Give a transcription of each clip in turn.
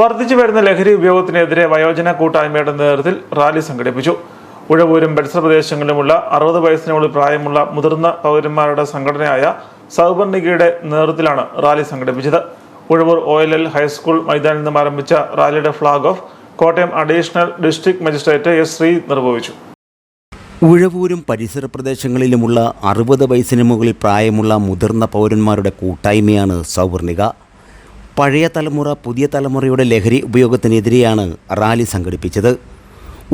വർദ്ധിച്ചു വരുന്ന ലഹരി ഉപയോഗത്തിനെതിരെ വയോജന കൂട്ടായ്മയുടെ നേതൃത്വത്തിൽ റാലി സംഘടിപ്പിച്ചു. ഉഴവൂരും പരിസര പ്രദേശങ്ങളിലുമുള്ള അറുപത് വയസ്സിനുള്ളിൽ പ്രായമുള്ള മുതിർന്ന പൗരന്മാരുടെ സംഘടനയായ സൗപർണികയുടെ നേതൃത്വത്തിലാണ് റാലി സംഘടിപ്പിച്ചത്. Uzhavoor O L L high school മൈതാനിൽ നിന്നും ആരംഭിച്ച റാലിയുടെ flag off Kottayam additional district magistrate S Sree നിർവഹിച്ചു. ഉഴവൂരും പരിസര പ്രദേശങ്ങളിലുമുള്ള അറുപത് വയസ്സിന് മുകളിൽ പ്രായമുള്ള മുതിർന്ന പൗരന്മാരുടെ കൂട്ടായ്മയാണ് സൗവർണിക പഴയ തലമുറ പുതിയ തലമുറയുടെ ലഹരി ഉപയോഗത്തിനെതിരെയാണ് റാലി സംഘടിപ്പിച്ചത്.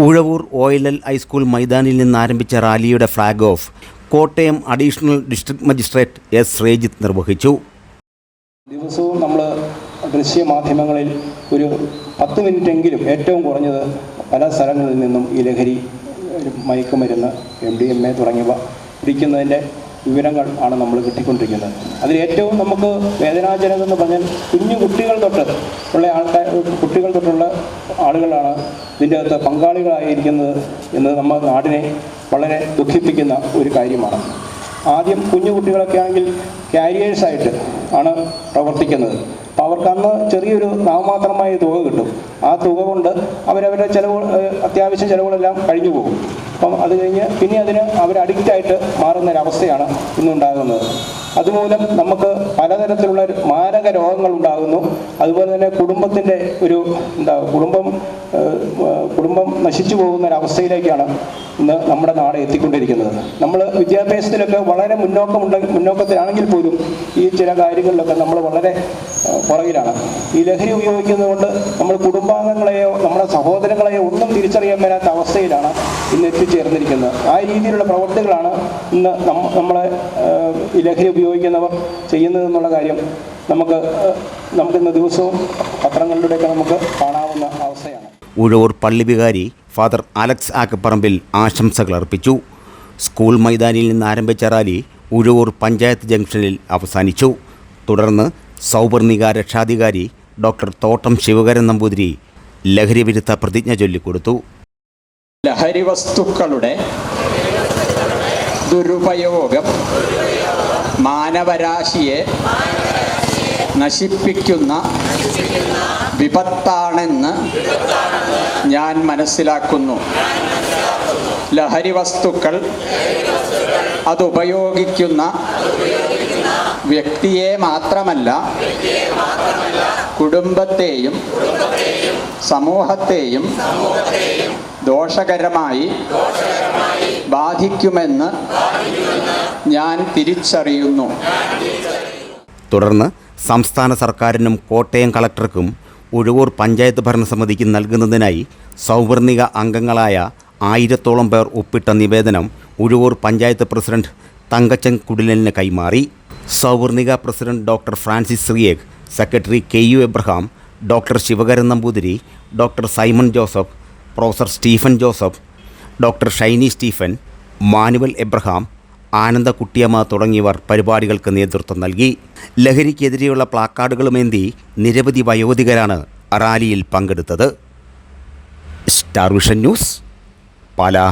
Uzhavoor O L L high school മൈതാനിൽ നിന്ന് ആരംഭിച്ച റാലിയുടെ flag off Kottayam additional district magistrate S. Sreejith നിർവഹിച്ചു. ദിവസവും നമ്മൾ ദൃശ്യമാധ്യമങ്ങളിൽ ഒരു പത്ത് മിനിറ്റെങ്കിലും ഏറ്റവും കുറഞ്ഞത് പല സ്ഥലങ്ങളിൽ നിന്നും ഈ ലഹരി മയക്കുമരുന്ന് എം ഡി എം എ തുടങ്ങിയവ പിടിക്കുന്നതിന്റെ വിവരങ്ങൾ ആണ് നമ്മൾ കിട്ടിക്കൊണ്ടിരിക്കുന്നത്. അതിൽ ഏറ്റവും നമുക്ക് വേദനാജനകം എന്ന് പറഞ്ഞാൽ കുഞ്ഞു കുട്ടികൾ തൊട്ട് ഉള്ള ആൾക്കാർ കുട്ടികൾ തൊട്ടുള്ള ആളുകളാണ് ഇതിന്റെ അകത്ത് പങ്കാളികളായിരിക്കുന്നത് എന്നത് നമ്മൾ നാടിനെ വളരെ ദുഃഖിപ്പിക്കുന്ന ഒരു കാര്യമാണ്. ആദ്യം കുഞ്ഞു കുട്ടികളൊക്കെ ആണെങ്കിൽ ക്യാരിയേഴ്സായിട്ട് ആണ് പ്രവർത്തിക്കുന്നത്. അവർക്ക് അന്ന് ചെറിയൊരു നാമമാത്രമായ തുക കിട്ടും. ആ തുക കൊണ്ട് അവരവരുടെ ചിലവ് അത്യാവശ്യ ചിലവുകളെല്ലാം കഴിഞ്ഞു പോകും. അപ്പം അത് കഴിഞ്ഞ് പിന്നെ അതിന് അവർ അഡിക്റ്റായിട്ട് മാറുന്ന ഒരവസ്ഥയാണ് ഇന്നുണ്ടാകുന്നത്. അതുമൂലം നമുക്ക് പലതരത്തിലുള്ള മാരക രോഗങ്ങൾ ഉണ്ടാകുന്നു. അതുപോലെ തന്നെ കുടുംബത്തിന്റെ ഒരു എന്താ കുടുംബം കുടുംബം നശിച്ചു പോകുന്ന ഒരവസ്ഥയിലേക്കാണ് ഇന്ന് നമ്മുടെ നാട് എത്തിക്കൊണ്ടിരിക്കുന്നത്. നമ്മൾ വിദ്യാഭ്യാസത്തിലൊക്കെ വളരെ മുന്നോക്കമുണ്ട് മുന്നോക്കത്തിലാണെങ്കിൽ പോലും ഈ ചില കാര്യങ്ങളിലൊക്കെ നമ്മൾ വളരെ പുറകിലാണ്. ഈ ലഹരി ഉപയോഗിക്കുന്നതുകൊണ്ട് നമ്മൾ കുടുംബാംഗങ്ങളെയോ നമ്മുടെ സഹോദരങ്ങളെയോ ഒന്നും തിരിച്ചറിയാൻ വരാത്ത അവസ്ഥയിലാണ് ഇന്ന് എത്തിച്ചേർന്നിരിക്കുന്നത്. ആ രീതിയിലുള്ള പ്രവർത്തികളാണ് ഇന്ന് നമ്മളെ ഈ ലഹരി ഉപയോഗിക്കുന്നവർ ചെയ്യുന്നതെന്നുള്ള കാര്യം നമുക്ക് നമുക്ക് നമുക്കിന്ന് ദിവസവും പത്രങ്ങളിലൂടെയൊക്കെ നമുക്ക് കാണാവുന്ന അവസ്ഥയാണ്. ഉഴവൂർ പള്ളി വികാരി ഫാദർ അലക്സ് ആക്കപ്പറമ്പിൽ ആശംസകൾ അർപ്പിച്ചു. സ്കൂൾ മൈതാനിയിൽ നിന്ന് ആരംഭിച്ച റാലി ഉഴവൂർ പഞ്ചായത്ത് ജംഗ്ഷനിൽ അവസാനിച്ചു. തുടർന്ന് സൗവർണിക രക്ഷാധികാരി ഡോക്ടർ തോട്ടം ശിവകരൻ നമ്പൂതിരി ലഹരി വിരുദ്ധ പ്രതിജ്ഞ ചൊല്ലിക്കൊടുത്തു. ലഹരി വസ്തുക്കളുടെ ദുരുപയോഗം മാനവരാശിയെ നശിപ്പിക്കുന്ന വിപത്താണെന്ന് ഞാൻ മനസ്സിലാക്കുന്നു. ലഹരി വസ്തുക്കൾ അതുപയോഗിക്കുന്ന വ്യക്തിയെ മാത്രമല്ല കുടുംബത്തെയും സമൂഹത്തെയും ദോഷകരമായി ബാധിക്കുമെന്ന് ഞാൻ തിരിച്ചറിയുന്നു. തുടർന്ന് സംസ്ഥാന സർക്കാരിനും കോട്ടയം കളക്ടർക്കും ഉഴവൂർ പഞ്ചായത്ത് ഭരണസമിതിക്ക് നൽകുന്നതിനായി സൗവർണിക അംഗങ്ങളായ ആയിരത്തോളം പേർ ഒപ്പിട്ട നിവേദനം ഉഴവൂർ പഞ്ചായത്ത് പ്രസിഡന്റ് തങ്കച്ചൻ കുടിലലിന് കൈമാറി. Souvarnika president doctor Francis Cyriac secretary K U Abraham doctor Sivakaran Namboothiri doctor Simon Joseph professor Stephen Joseph doctor Shiny Stephen Manuel Abraham Ananda Kuttiyamma തുടങ്ങിയവർ പരിപാടികൾക്ക് നേതൃത്വം നൽകി. ലഹരിക്കെതിരെയുള്ള പ്ലാക്കാർഡുകളുമേന്തി നിരവധി വയോധികരാണ് റാലിയിൽ പങ്കെടുത്തത്. Star vision news Pala.